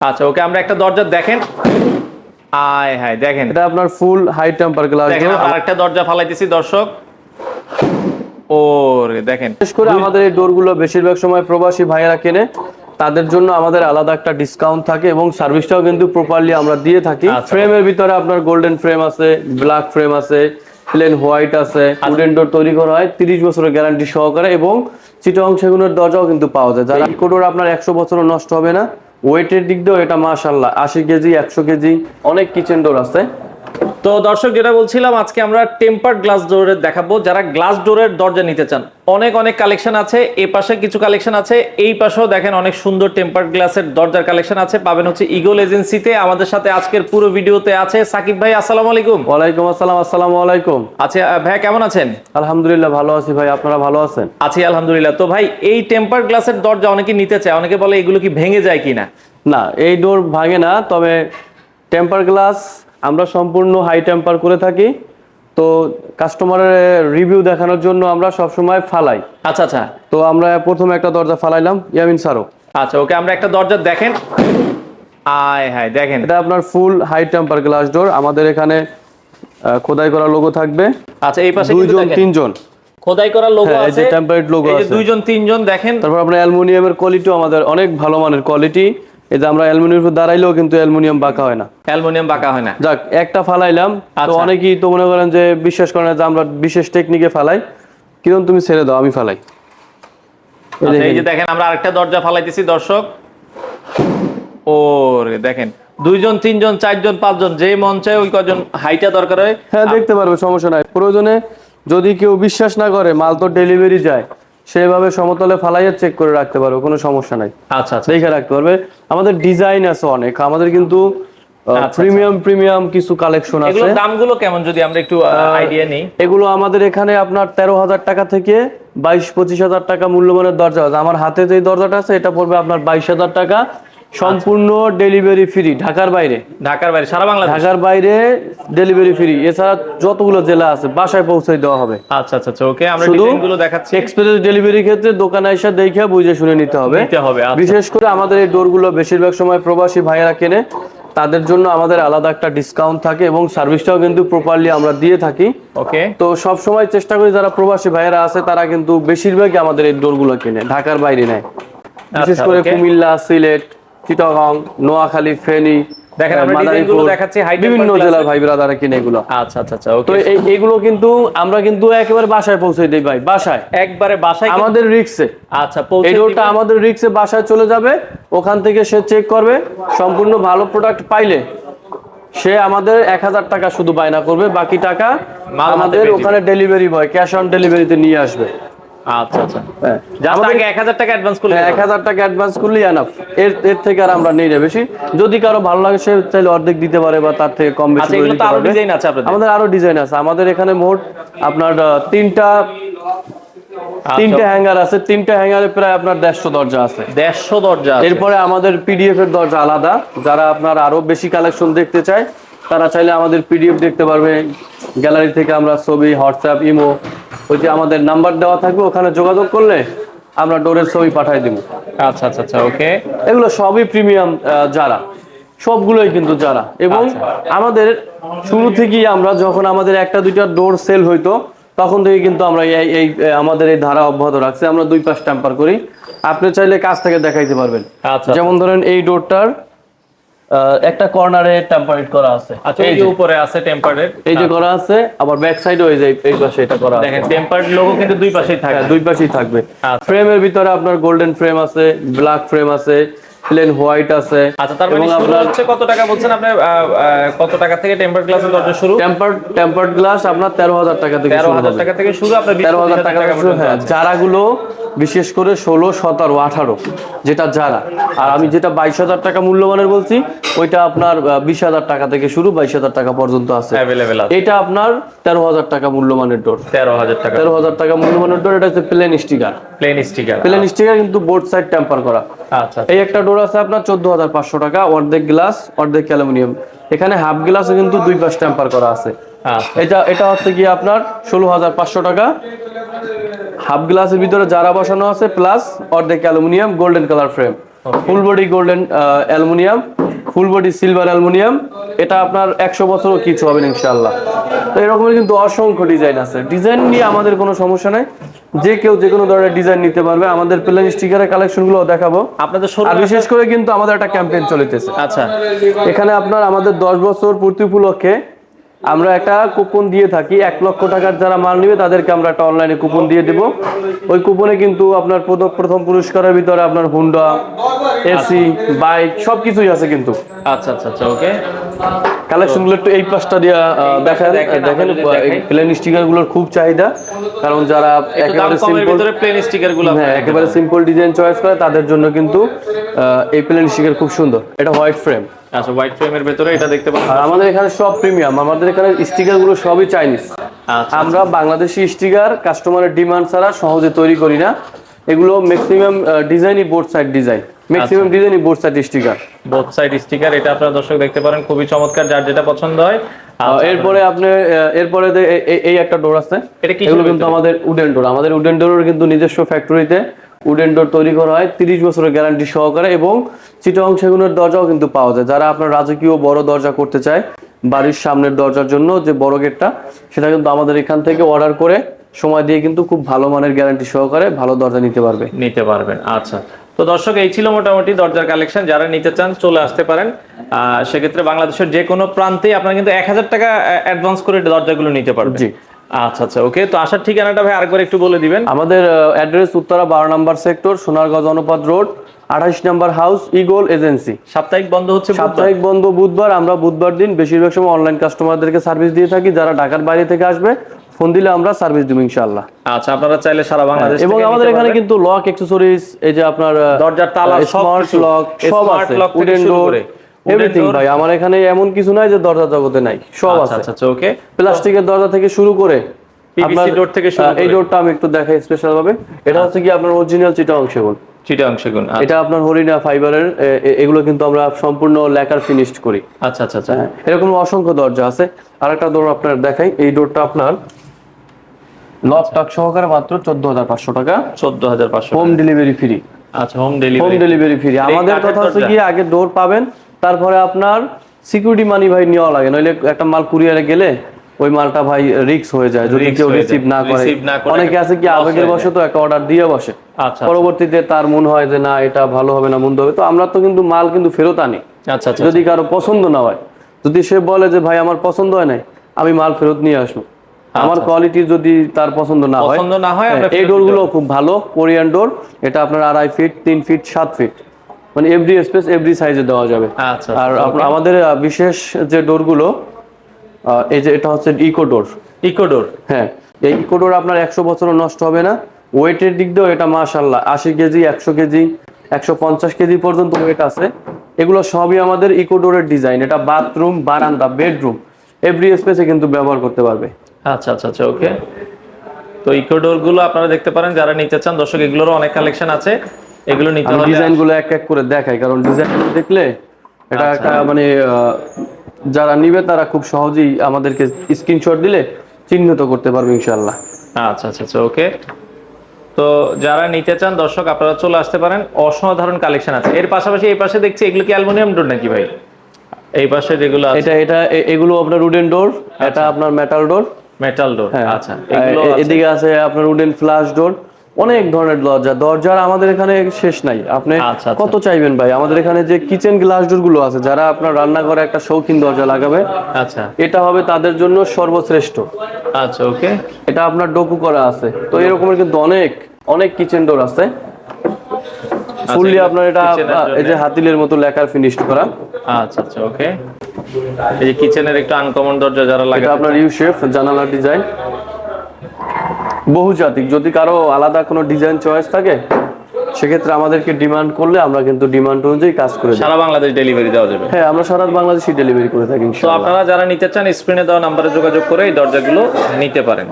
আচ্ছা ওকে আমরা একটা দরজা দেখেন। আয় হায় দেখেন। এটা আপনার ফুল হাই টেম্পার গ্লাস দেখেন আমরা আরেকটা দরজা ফালাইতেছি দর্শক। ও রে দেখেন। বিশেষ করে আমাদের এই ডোরগুলো বেশিরভাগ সময় প্রবাসী ভাইয়েরা কেনে। তাদের জন্য আমাদের আলাদা একটা ডিসকাউন্ট থাকে এবং সার্ভিসটাও কিন্তু প্রপারলি আমরা দিয়ে থাকি। আচ্ছা। ফ্রেমের ভিতরে আপনার গোল্ডেন ফ্রেম আছে ব্ল্যাক ফ্রেম আছে প্লেন হোয়াইট আছে। আচ্ছা। উডেন ডোর তৈরি করা হয় তিরিশ বছরের গ্যারান্টি সহকারে এবং চিটং সেগুনের দরজাও কিন্তু পাওয়া যায়। যারা কোডোর আপনার একশো বছরও নষ্ট হবে না। ওয়েটের দিক দিয়েও এটা মাশাল্লাহ আশি কেজি একশো কেজি অনেক কিচেন ডোর আছে। তো দর্শক যেটা বলছিলাম আজকে আমরা টেম্পার্ড গ্লাস ডোরের দেখাবো। যারা গ্লাস ডোরের দরজা নিতে চান অনেক অনেক কালেকশন আছে এই পাশে কিছু কালেকশন আছে এই পাশেও দেখেন অনেক সুন্দর টেম্পার্ড গ্লাসের দরজার কালেকশন আছে। পাবেন হচ্ছে ইগল এজেন্সিতে আমাদের সাথে আজকের পুরো ভিডিওতে আছে সাকিব ভাই আসসালামু আলাইকুম। ওয়ালাইকুম আসসালাম আসসালামু আলাইকুম। আচ্ছা ভাইয়া কেমন আছেন? আলহামদুলিল্লাহ ভালো আছি ভাই। আপনারা ভালো আছেন? আছি আলহামদুলিল্লাহ। তো ভাই এই টেম্পার্ড গ্লাসের দরজা অনেকে নিতে চায়। অনেকে বলে এগুলো কি ভেঙে যায় কিনা? না এই ডোর ভাঙে না তবে টেম্পার গ্লাস আমরা সম্পূর্ণ হাই টেম্পার করে থাকি। তো কাস্টমারের রিভিউ দেখানোর জন্য আমরা সবসময় ফালাই। আচ্ছা আচ্ছা। তো আমরা প্রথমে একটা দরজা ফালাইলাম ইয়ামিন স্যারও। আচ্ছা ওকে আমরা একটা দরজা দেখেন। আয় হায় দেখেন। এটা আপনার full high temper glass door আমাদের এখানে খোদাই করা লোগো থাকবে। আচ্ছা এই পাশে দুইজন তিনজন। খোদাই করা লোগো হ্যাঁ, এই যে আছে এই যে আছে। দুইজন তিনজন দেখেন। তারপর আপনার অ্যালুমিনিয়ামের কোয়ালিটিও আমাদের অনেক ভালো মানের কোয়ালিটি এই যে আমরা অ্যালুমিনিয়াম দাঁড়াইলেও কিন্তু অ্যালুমিনিয়াম বাঁকা হয় না। অ্যালুমিনিয়াম বাঁকা হয় না। যাক একটা ফালাইলাম। তো আচ্ছা। অনেকেই তো মনে করেন যে বিশ্বাস করেন যে আমরা বিশেষ টেকনিকে ফালাই। কিরণ তুমি ছেড়ে দাও আমি ফালাই। এই আচ্ছা। যে দেখেন আমরা আরেকটা দরজা ফালাইতেছি দর্শক। ও দেখেন। দুইজন তিনজন চারজন পাঁচজন যে মন চায় ওই কজন হাইটা দরকার হয়। হ্যাঁ দেখতে পারবে সমস্যা নাই। প্রয়োজনে যদি কেউ বিশ্বাস না করে মাল তো ডেলিভারি যায়। সেভাবে সমতলে ফালাইয়া চেক করে রাখতে পারবে কোনো সমস্যা নাই। আচ্ছা আচ্ছা। দেখে রাখতে পারবে। আমাদের ডিজাইন আছে অনেক আমাদের কিন্তু আচ্ছা। প্রিমিয়াম প্রিমিয়াম কিছু কালেকশন আছে। এগুলোর দামগুলো কেমন যদি আমরা একটু আইডিয়া নেই? এগুলো আমাদের এখানে আপনার তেরো হাজার টাকা থেকে বাইশ পঁচিশ হাজার টাকা মূল্যমানের দরজা আছে। আমার হাতে যে দরজাটা আছে এটা পড়বে আপনার বাইশ হাজার টাকা। সম্পূর্ণ ডেলিভারি ফ্রি ঢাকার বাইরে। ঢাকার বাইরে সারা বাংলাদেশ? ঢাকার বাইরে ডেলিভারি ফ্রি এছাড়া যতগুলো জেলা আছে বাসায় পৌঁছে দেওয়া হবে। আচ্ছা আচ্ছা আচ্ছা ওকে আমরা ডিজাইনগুলো দেখাচ্ছি। এক্সপ্রেস ডেলিভারি ক্ষেত্রে দোকানে এসে দেখে বুঝে শুনে নিতে হবে। নিতে হবে আচ্ছা। বিশেষ করে আমাদের এই ডোরগুলো বেশিরভাগ সময় প্রবাসী ভাইয়েরা কেনে তাদের জন্য আমাদের আলাদা একটা ডিসকাউন্ট থাকে এবং সার্ভিসটাও কিন্তু প্রপারলি আমরা দিয়ে থাকি। ওকে। তো সব সময় চেষ্টা করি যারা প্রবাসী ভাইয়েরা আছে তারা কিন্তু বেশিরভাগই আমাদের এই ডোরগুলো কেনে ঢাকার বাইরে নেয়। বিশেষ আচ্ছা, করে কুমিল্লা সিলেট চিটাগং নোয়াখালী ফেনী দেখেন, আমরা ডিজাইনগুলো দেখাচ্ছি, বিভিন্ন জেলার ভাই ব্রাদারা কিনে এগুলো। আচ্ছা আচ্ছা আচ্ছা তো এইগুলো কিন্তু আমরা কিন্তু একেবারে বাসায় পৌঁছে দিই ভাই বাসায়। একবারে বাসায় আমাদের রিক্সে আচ্ছা পৌঁছে এই ডোরটা আমাদের রিক্সে বাসায় চলে যাবে ওখান থেকে সে চেক করবে সম্পূর্ণ ভালো প্রোডাক্ট পাইলে সে আমাদের এক হাজার টাকা শুধু বায়না করবে বাকি টাকা আমাদের ওখানে ডেলিভারি বয় ক্যাশ অন ডেলিভারিতে নিয়ে আসবে। আচ্ছা আচ্ছা। হ্যাঁ। জাস্ট আমাদের আগে 1000 টাকা অ্যাডভান্স করলে এক হাজার টাকা অ্যাডভান্স করলেই এনাফ এর এর থেকে আর আমরা নেই না বেশি। যদি কারও ভালো লাগে সে চাইলে অর্ধেক দিতে পারে বা তার থেকে কম বেশি করে দিতে তো আরও ডিজাইন আছে আপনাদের। আমাদের আরও ডিজাইন আছে। আমাদের এখানে মোট আপনার তিনটা আচ্ছা। তিনটা হ্যাঙ্গার আছে। তিনটা হ্যাঙ্গারে প্রায় আপনার দেড়শো দরজা আছে। 150 দরজা এরপরে আমাদের পিডিএফ এর দরজা আলাদা। যারা আপনার আরও বেশি কালেকশন দেখতে চায় তারা চাইলে আমাদের পিডিএফ দেখতে পারবে গ্যালারি থেকে আমরা ছবি হোয়াটসঅ্যাপ ইমো ওই যে আমাদের নাম্বার দেওয়া থাকবে ওখানে যোগাযোগ করলে আমরা ডোরের ছবি পাঠিয়ে দিব। আচ্ছা আচ্ছা আচ্ছা ওকে। এগুলো সবই প্রিমিয়াম যারা। সবগুলোই কিন্তু যারা। এবং আমাদের শুরু থেকেই আমরা যখন আমাদের একটা দুইটা ডোর সেল হইতো তখন থেকে কিন্তু আমরা এই এই আমাদের এই ধারা অব্যাহত রাখছি। আমরা দুই পাশ টেম্পার করি। আপনি চাইলে কাছ থেকে দেখাইতে পারবেন। আচ্ছা যেমন ধরেন এই ডোরটার একটা কর্নারে টেম্পারেট করা আছে। আচ্ছা এই এই যে উপরে আছে টেম্পার্ডের এই যে করা আছে আবার ব্যাক সাইডে ওই যে এই পাশে এটা করা আছে। দেখেন টেম্পার্ড লোগো কিন্তু দুই পাশেই থাকে হ্যাঁ, দুই পাশেই থাকবে। আচ্ছা। ফ্রেমের ভিতরে আপনার গোল্ডেন ফ্রেম আছে ব্ল্যাক ফ্রেম আছে প্লেন হোয়াইট আছে। আচ্ছা তার মানে শুরু আপনার হচ্ছে কত টাকা বলছেন আপনি? কত টাকা থেকে টেম্পার্ড গ্লাসের দরজা শুরু? টেম্পার্ড টেম্পার্ড গ্লাস আপনার তেরো হাজার টাকা থেকে তেরো শুরু হাজার হবে। টাকা থেকে শুরু আপনার বিশ তেরো হাজার পঁচিশ টাকা থেকে শুরু হ্যাঁ আছে। বিশেষ করে ষোলো সতেরো আঠারো যেটা যারা। আর আমি যেটা বাইশ হাজার টাকা মূল্যমানের বলছি ওইটা আপনার বিশ হাজার টাকা থেকে শুরু বাইশ হাজার টাকা পর্যন্ত আছে। এটা আপনার তেরো হাজার টাকা মূল্যমানের ডোর তেরো হাজার টাকা। তেরো হাজার টাকা মূল্যমানের ডোর এটা হচ্ছে plain sticker plain sticker plain sticker কিন্তু বোর্ড সাইড টেম্পার করা। আচ্ছা এই একটা ডোর আছে আপনার চোদ্দ হাজার পাঁচশো টাকা অর্ধেক গ্লাস অর্ধেক অ্যালুমিনিয়াম। এখানে হাফ গ্লাসও কিন্তু দুই পাশ টেম্পার করা আছে। আচ্ছা এটা এটা হচ্ছে কি আপনার ষোলো হাজার পাঁচশো টাকা। হাফ গ্লাসের ভিতরে যারা বসানো আছে প্লাস অর্ধেক aluminium golden colour frame full body golden aluminium full body silver aluminium. এটা আপনার একশো বছরও কিছু হবে ইনশাল্লাহ তো এরকমের কিন্তু অসংখ্য ডিজাইন আছে। ডিজাইন নিয়ে আমাদের কোনো সমস্যা নাই। যে কেউ যে কোনো ধরনের ডিজাইন নিতে পারবে। আমাদের প্লেন স্টিকারের কালেকশনগুলো দেখাবো। আপনাদের আর বিশেষ করে কিন্তু আমাদের একটা ক্যাম্পেইন চলিতেছে। আচ্ছা। এখানে আপনার আমাদের দশ বছর পূর্তি উপলক্ষে আমরা একটা কুপন দিয়ে থাকি এক লক্ষ টাকার যারা মাল নিবে তাদেরকে আমরা একটা অনলাইনে কুপন দিয়ে দেব। ওই কুপনে কিন্তু আপনার প্রথম প্রথম পুরস্কারের ভিতরে আপনার হুন্ডা এসি বাইক সবকিছুই আছে কিন্তু। আচ্ছা আচ্ছা আচ্ছা ওকে। কালেকশনগুলো একটু এই পাশটা দিয়ে দেখেন দেখেন। প্লেন স্টিকারগুলোর খুব চাহিদা। কারণ যারা একেবারে সিম্পল প্লেন স্টিকারগুলো হ্যাঁ একেবারে সিম্পল ডিজাইন চয়েস করে তাদের জন্য কিন্তু এই প্লেন স্টিকার খুব সুন্দর। এটা হোয়াইট ফ্রেম আচ্ছা হোয়াইট ফ্রেমের ভিতরে এটা দেখতে পাচ্ছেন আর আমাদের এখানে সব প্রিমিয়াম আমাদের এখানে স্টিকারগুলো সবই চাইনিজ আচ্ছা আমরা বাংলাদেশি স্টিকার কাস্টমারের ডিমান্ড ছাড়া সহজে তৈরি করি না। এগুলো ম্যাক্সিমাম ডিজাইনই বোর্ড সাইড ডিজাইন ম্যাক্সিমাম ডিজাইনই both side sticker both side sticker এটা আপনারা দর্শক দেখতে পারেন খুবই চমৎকার যার যেটা পছন্দ হয়। আচ্ছা, এরপরে আপনি এরপরে এই একটা ডোর আছে। এটা কিন্তু আমাদের উডেন ডোর আমাদের উডেন ডোরের কিন্তু নিজস্ব ফ্যাক্টরিতে উডেন ডোর তৈরি করা হয় তিরিশ বছরের গ্যারান্টি সহকারে এবং চিটং সেগুনের দরজাও কিন্তু পাওয়া যায়। যারা আপনার রাজকীয় বড় দরজা করতে চায় বাড়ির সামনের দরজার জন্য যে বড় গেটটা সেটা কিন্তু আমাদের এখান থেকে অর্ডার করে সময় দিয়ে কিন্তু খুব ভালো মানের গ্যারান্টি সহকারে ভালো দরজা নিতে পারবে। নিতে পারবেন আচ্ছা। তো দর্শক এই ছিল মোটামুটি দরজার কালেকশন যারা নিতে চান চলে আসতে পারেন। সেক্ষেত্রে বাংলাদেশের যে কোনো প্রান্তে আপনারা কিন্তু এক হাজার টাকা অ্যাডভান্স করে দরজাগুলো নিতে পারবেন। আচ্ছা আচ্ছা ওকে তো আসার ঠিকানাটা ভাই আরেকবার একটু বলে দিবেন। আমাদের অ্যাড্রেস উত্তরা বারো নম্বর সেক্টর সোনারগাঁও জনপদ রোড আঠাশ নম্বর হাউস ইগোল এজেন্সি সাপ্তাহিক বন্ধ হচ্ছে সাপ্তাহিক বন্ধ বুধবার আমরা বুধবার দিন বেশিরভাগ সময় অনলাইন কাস্টমারদেরকে সার্ভিস দিয়ে থাকি যারা ঢাকার বাইরে থেকে আসবে ফোন দিলে আমরা সার্ভিস দিব ইনশাআল্লাহ। আচ্ছা আপনারা চাইলে সারা বাংলাদেশ এবং আমাদের এখানে কিন্তু লক অ্যাক্সেসরিজ এই যে আপনার দরজার তালা সব স্মার্ট লক সব আছে উডেন ডোর এভরিথিং ভাই আমার এখানে এমন কিছু নাই যে দরজা জগতে নাই সব আচ্ছা আছে। আচ্ছা আচ্ছা ওকে প্লাস্টিকের দরজা থেকে শুরু করে আপনার- door থেকে শুরু আহ, এই ডোরটা আমি একটু দেখাই স্পেশাল ভাবে এটা হচ্ছে কি আপনার অরিজিনাল চিটা আচ্ছা, এটা আপনার হরিণা ফাইবারের এগুলো কিন্তু আমরা সম্পূর্ণ লেকার ফিনিশড করি। আচ্ছা আচ্ছা আচ্ছা। হ্যাঁ, এরকম অসংখ্য দরজা আছে। আর একটা ডোর আপনার দেখাই। এই ডোরটা আপনার লক টাক সহকারে মাত্র চোদ্দ হাজার পাঁচশো টাকা। চোদ্দ হাজার পাঁচশো হোম ডেলিভারি ফ্রি আচ্ছা home home delivery delivery free আমাদের কথা হচ্ছে? কি আগে ডোর পাবেন তারপরে আপনার সিকিউরিটি মানি ভাই নেওয়া লাগে নইলে একটা মাল কুরিয়ারে গেলে ওই মালটা ভাই রিক্স হয়ে যায় যদি কেউ রিসিভ না করে। অনেকে আছে কি আবেগের বসে তো একটা অর্ডার দিয়ে বসে। আচ্ছা পরবর্তীতে তার মন হয় যে না এটা ভালো হবে না মন্দ হবে। তো আমরা তো কিন্তু মাল কিন্তু ফেরত আনি। আচ্ছা আচ্ছা যদি কারও পছন্দ না হয় যদি সে বলে যে ভাই আমার পছন্দ হয় নাই আমি মাল ফেরত নিয়ে আসব। আমার কোয়ালিটি যদি তার পছন্দ না হয় পছন্দ না হয় হ্যাঁ, এই ফেরত ডোরগুলো খুব ভালো কোরিয়ান ডোর এটা আপনার আড়াই ফিট তিন ফিট সাত ফিট মানে এভরি স্পেস এভরি সাইজে দেওয়া যাবে। আচ্ছা আর আমাদের বিশেষ যে ডোরগুলো এই যে এটা হচ্ছে ইকো ডোর ইকোডোর হ্যাঁ এই ইকো ডোর আপনার একশো বছরও নষ্ট হবে না। ওয়েটের দিক দিয়েও এটা মাশাল্লাহ আশি কেজি একশো কেজি একশো পঞ্চাশ কেজি পর্যন্ত ওয়েট আছে। এগুলো সবই আমাদের ইকো ডোরের ডিজাইন এটা বাথরুম বারান্দা বেডরুম এভরি স্পেসে কিন্তু ব্যবহার করতে পারবে। আচ্ছা আচ্ছা আচ্ছা ওকে তো ইকোডোরগুলো আপনারা দেখতে পারেন যারা নিতে চান দর্শক এগুলোরও অনেক কালেকশন আছে। এগুলো নিতে হলে ডিজাইনগুলো এক এক করে দেখাই কারণ ডিজাইন দেখলে এটা আচ্ছা। একটা মানে যারা নিবে তারা খুব সহজেই আমাদেরকে স্ক্রিনশট দিলে চিহ্নিত করতে পারবে ইনশাল্লাহ আচ্ছা আচ্ছা আচ্ছা ওকে তো যারা নিতে চান দর্শক আপনারা চলে আসতে পারেন। অসাধারণ কালেকশন আছে। এর পাশাপাশি এই পাশে দেখছি এগুলো কি অ্যালুমিনিয়াম ডোর নাকি ভাই? এই পাশে যেগুলো আছে এটা এটা এগুলো আপনার উডেন ডোর এটা আপনার মেটাল ডোর মেটাল ডোর আচ্ছা এগুলো এদিকে আছে আপনার উডেন ফ্লাশ ডোর অনেক ধরনের দরজা দরজার আমাদের এখানে শেষ নাই। আপনি আচ্ছা, আচ্ছা। কত চাইবেন ভাই? আমাদের এখানে যে কিচেন গ্লাস ডোরগুলো আছে যারা আপনার রান্নাঘরে একটা শৌখিন দরজা লাগাবে আচ্ছা। এটা হবে তাদের জন্য সর্বশ্রেষ্ঠ। আচ্ছা ওকে। এটা আপনার ডোকু করা আছে। তো এরকমের কিন্তু অনেক অনেক কিচেন ডোর আছে। ফুললি আপনার এটা এই যে হাতিলের মতো লেখার ফিনিশ করা। আচ্ছা আচ্ছা ওকে। এই যে কিচেনের একটু আনকমন দরজা যারা লাগে এটা আপনার ইউ শেফ জানালার ডিজাইন বহুজাতিক। যদি কারও আলাদা কোনো ডিজাইন চয়েস থাকে সেক্ষেত্রে আমাদেরকে ডিমান্ড করলে আমরা কিন্তু ডিমান্ড অনুযায়ী কাজ করে সারা বাংলাদেশ ডেলিভারি দেওয়া যাবে। হ্যাঁ আমরা সারা বাংলাদেশই ডেলিভারি করে থাকি তো আপনারা যারা নিতে চান স্ক্রিনে দেওয়া নাম্বারে যোগাযোগ করে এই দরজাগুলো নিতে পারেন।